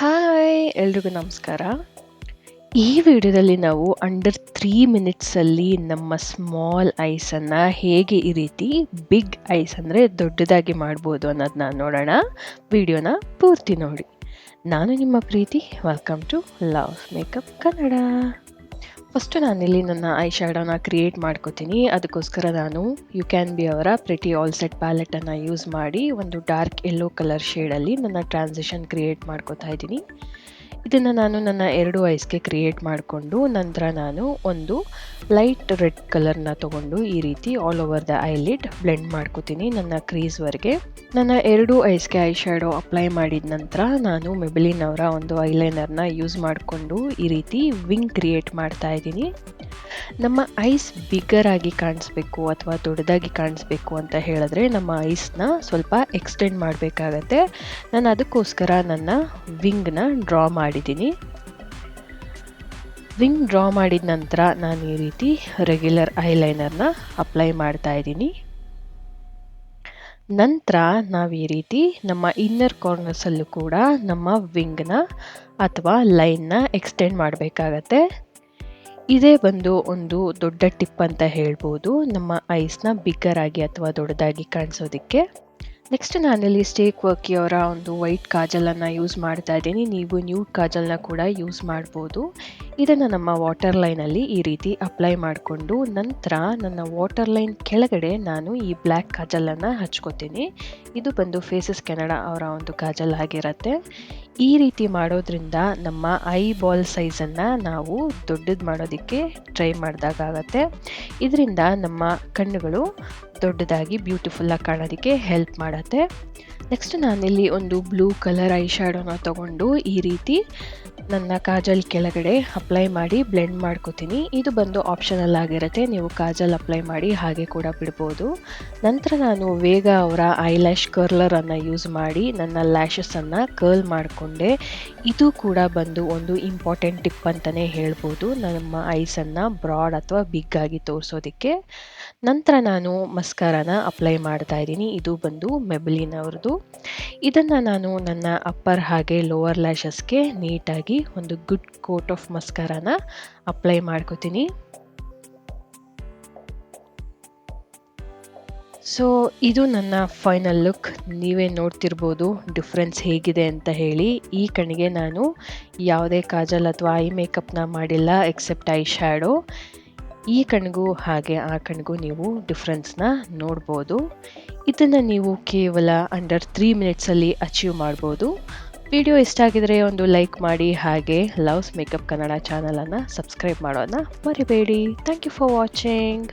Hi, ಎಲ್ರಿಗೂ ನಮಸ್ಕಾರ. ಈ ವಿಡಿಯೋದಲ್ಲಿ ನಾವು ಅಂಡರ್ ತ್ರೀ ಮಿನಿಟ್ಸಲ್ಲಿ ನಮ್ಮ ಸ್ಮಾಲ್ ಐಸನ್ನು ಹೇಗೆ ಈ ರೀತಿ ಬಿಗ್ ಐಸ್ ಅಂದರೆ ದೊಡ್ಡದಾಗಿ ಮಾಡ್ಬೋದು ಅನ್ನೋದನ್ನ ನೋಡೋಣ. ವಿಡಿಯೋನ ಪೂರ್ತಿ ನೋಡಿ. ನಾನು ನಿಮ್ಮ ಪ್ರೀತಿ welcome to love makeup Kannada first ನಾನಿಲ್ಲಿ ನನ್ನ ಐ ಶ್ಯಾಡೋನ ಕ್ರಿಯೇಟ್ ಮಾಡ್ಕೋತೀನಿ. ಅದಕ್ಕೋಸ್ಕರ ನಾನು ಯು ಕ್ಯಾನ್ ಬಿ ಅವರ ಪ್ರಿಟಿ ಆಲ್ ಸೆಟ್ ಪ್ಯಾಲೆಟನ್ನು ಯೂಸ್ ಮಾಡಿ ಒಂದು ಡಾರ್ಕ್ ಯೆಲ್ಲೋ ಕಲರ್ ಶೇಡಲ್ಲಿ ನನ್ನ ಟ್ರಾನ್ಸಿಷನ್ ಕ್ರಿಯೇಟ್ ಮಾಡ್ಕೋತಾ ಇದ್ದೀನಿ. ಇದನ್ನು ನಾನು ನನ್ನ ಎರಡು ಐಸ್ಗೆ ಕ್ರಿಯೇಟ್ ಮಾಡಿಕೊಂಡು ನಂತರ ನಾನು ಒಂದು ಲೈಟ್ ರೆಡ್ ಕಲರ್ನ ತೊಗೊಂಡು ಈ ರೀತಿ all over the eyelid blend ಮಾಡ್ಕೋತೀನಿ ನನ್ನ ಕ್ರೀಸ್ವರೆಗೆ ನನ್ನ ಎರಡು ಐಸ್ಗೆ ಐ ಶ್ಯಾಡೋ ಅಪ್ಲೈ ಮಾಡಿದ ನಂತರ ನಾನು ಮೆಬಿಲಿನ್ ಅವರ ಒಂದು ಐಲೈನರ್ನ ಯೂಸ್ ಮಾಡಿಕೊಂಡು ಈ ರೀತಿ ವಿಂಗ್ ಕ್ರಿಯೇಟ್ ಮಾಡ್ತಾ ಇದ್ದೀನಿ. ನಮ್ಮ ಐಸ್ ಬಿಗ್ಗರ್ ಆಗಿ ಕಾಣಿಸ್ಬೇಕು ಅಥವಾ ದೊಡ್ಡದಾಗಿ ಕಾಣಿಸ್ಬೇಕು ಅಂತ ಹೇಳಿದ್ರೆ ನಮ್ಮ ಐಸ್ನ ಸ್ವಲ್ಪ ಎಕ್ಸ್ಟೆಂಡ್ ಮಾಡಬೇಕಾಗತ್ತೆ. ನಾನು ಅದಕ್ಕೋಸ್ಕರ ನನ್ನ ವಿಂಗ್ನ ಡ್ರಾ ಮಾಡಿದ್ದೀನಿ. ವಿಂಗ್ ಡ್ರಾ ಮಾಡಿದ ನಂತರ ನಾನು ಈ ರೀತಿ ರೆಗ್ಯುಲರ್ ಐಲೈನರ್ನ ಅಪ್ಲೈ ಮಾಡ್ತಾ ಇದ್ದೀನಿ. ನಂತರ ನಾವು ಈ ರೀತಿ ನಮ್ಮ ಇನ್ನರ್ ಕಾರ್ನರ್ಸಲ್ಲೂ ಕೂಡ ನಮ್ಮ ವಿಂಗ್ನ ಅಥವಾ ಲೈನ್ನ ಎಕ್ಸ್ಟೆಂಡ್ ಮಾಡಬೇಕಾಗತ್ತೆ. ಇದೇ ಬಂದು ಒಂದು ದೊಡ್ಡ ಟಿಪ್ ಅಂತ ಹೇಳ್ಬೋದು. ನಮ್ಮ ಐಸ್ನ ಬಿಗ್ಗರ್ ಆಗಿ ಅಥವಾ ದೊಡ್ಡದಾಗಿ ಕಾಣಿಸೋದಕ್ಕೆ. ನೆಕ್ಸ್ಟ್ ನಾನಿಲ್ಲಿ ಸ್ಟೇಕ್ ವರ್ಕಿಯವರ ಒಂದು ವೈಟ್ ಕಾಜಲನ್ನು ಯೂಸ್ ಮಾಡ್ತಾ ಇದ್ದೀನಿ. ನೀವು ನ್ಯೂಡ್ ಕಾಜಲನ್ನ ಕೂಡ ಯೂಸ್ ಮಾಡ್ಬೋದು. ಇದನ್ನು ನಮ್ಮ ವಾಟರ್ ಲೈನಲ್ಲಿ ಈ ರೀತಿ ಅಪ್ಲೈ ಮಾಡಿಕೊಂಡು ನಂತರ ನನ್ನ ವಾಟರ್ ಲೈನ್ ಕೆಳಗಡೆ ನಾನು ಈ ಬ್ಲ್ಯಾಕ್ ಕಾಜಲನ್ನು ಹಚ್ಕೋತೀನಿ. ಇದು ಬಂದು ಫೇಸಸ್ ಕೆನಡಾ ಅವರ ಒಂದು ಕಾಜಲ್ ಆಗಿರುತ್ತೆ. ಈ ರೀತಿ ಮಾಡೋದ್ರಿಂದ ನಮ್ಮ ಐ ಬಾಲ್ ಸೈಜನ್ನು ನಾವು ದೊಡ್ಡದು ಮಾಡೋದಕ್ಕೆ ಟ್ರೈ ಮಾಡಿದಾಗತ್ತೆ ಇದರಿಂದ ನಮ್ಮ ಕಣ್ಣುಗಳು ದೊಡ್ಡದಾಗಿ ಬ್ಯೂಟಿಫುಲ್ಲಾಗಿ ಕಾಣೋದಕ್ಕೆ ಹೆಲ್ಪ್ ಮಾಡುತ್ತೆ. ನೆಕ್ಸ್ಟ್ ನಾನಿಲ್ಲಿ ಒಂದು ಬ್ಲೂ ಕಲರ್ ಐ ಶ್ಯಾಡೋನ ತೊಗೊಂಡು ಈ ರೀತಿ ನನ್ನ ಕಾಜಲ್ ಕೆಳಗಡೆ ಅಪ್ಲೈ ಮಾಡಿ ಬ್ಲೆಂಡ್ ಮಾಡ್ಕೋತೀನಿ. ಇದು ಬಂದು ಆಪ್ಷನಲ್ ಆಗಿರುತ್ತೆ. ನೀವು ಕಾಜಲ್ ಅಪ್ಲೈ ಮಾಡಿ ಹಾಗೆ ಕೂಡ ಬಿಡ್ಬೋದು. ನಂತರ ನಾನು ವೇಗ ಅವರ ಐಲ್ಯಾಶ್ ಕರ್ಲರನ್ನು ಯೂಸ್ ಮಾಡಿ ನನ್ನ ಲ್ಯಾಶಸನ್ನು ಕರ್ಲ್ ಮಾಡಿಕೊಂಡೆ. ಇದು ಕೂಡ ಬಂದು ಒಂದು ಇಂಪಾರ್ಟೆಂಟ್ ಟಿಪ್ ಅಂತಲೇ ಹೇಳ್ಬೋದು. ನಮ್ಮ ಐಸನ್ನು ಬ್ರಾಡ್ ಅಥವಾ ಬಿಗ್ ಆಗಿ ತೋರಿಸೋದಕ್ಕೆ. ನಂತರ ನಾನು ಮಸ್ಕಾರನ ಅಪ್ಲೈ ಮಾಡ್ತಾ ಇದ್ದೀನಿ. ಇದು ಬಂದು ಮೆಬಲಿನ್ ಅವ್ರದ್ದು. ಇದನ್ನು ನಾನು ನನ್ನ ಅಪ್ಪರ್ ಹಾಗೆ ಲೋವರ್ ಲ್ಯಾಶಸ್ಗೆ ನೀಟಾಗಿ ಒಂದು ಗುಡ್ ಕೋಟ್ ಆಫ್ ಮಸ್ಕರನ ಅಪ್ಲೈ ಮಾಡ್ಕೋತೀನಿ. ಸೊ ಇದು ನನ್ನ ಫೈನಲ್ ಲುಕ್ ನೀವೇ ನೋಡ್ತಿರ್ಬೋದು ಡಿಫ್ರೆನ್ಸ್ ಹೇಗಿದೆ ಅಂತ ಹೇಳಿ. ಈ ಕಣ್ಣಿಗೆ ನಾನು ಯಾವುದೇ ಕಾಜಲ್ ಅಥವಾ ಐ ಮೇಕಪ್ನ ಮಾಡಿಲ್ಲ ಎಕ್ಸೆಪ್ಟ್ ಐ ಶ್ಯಾಡೋ ಈ ಕಣ್ಣಿಗೂ ಹಾಗೆ ಆ ಕಣ್ಣಿಗೂ ನೀವು ಡಿಫ್ರೆನ್ಸ್ನ ನೋಡ್ಬೋದು. ಇದನ್ನು ನೀವು ಕೇವಲ ಅಂಡರ್ ತ್ರೀ ಮಿನಿಟ್ಸಲ್ಲಿ ಅಚೀವ್ ಮಾಡ್ಬೋದು. ವಿಡಿಯೋ ಇಷ್ಟ ಆಗಿದರೆ ಒಂದು ಲೈಕ್ ಮಾಡಿ, ಹಾಗೆ ಲವ್ಸ್ ಮೇಕಪ್ ಕನ್ನಡ ಚಾನಲನ್ನು ಸಬ್ಸ್ಕ್ರೈಬ್ ಮಾಡೋದನ್ನ ಮರಿಬೇಡಿ. Thank you for watching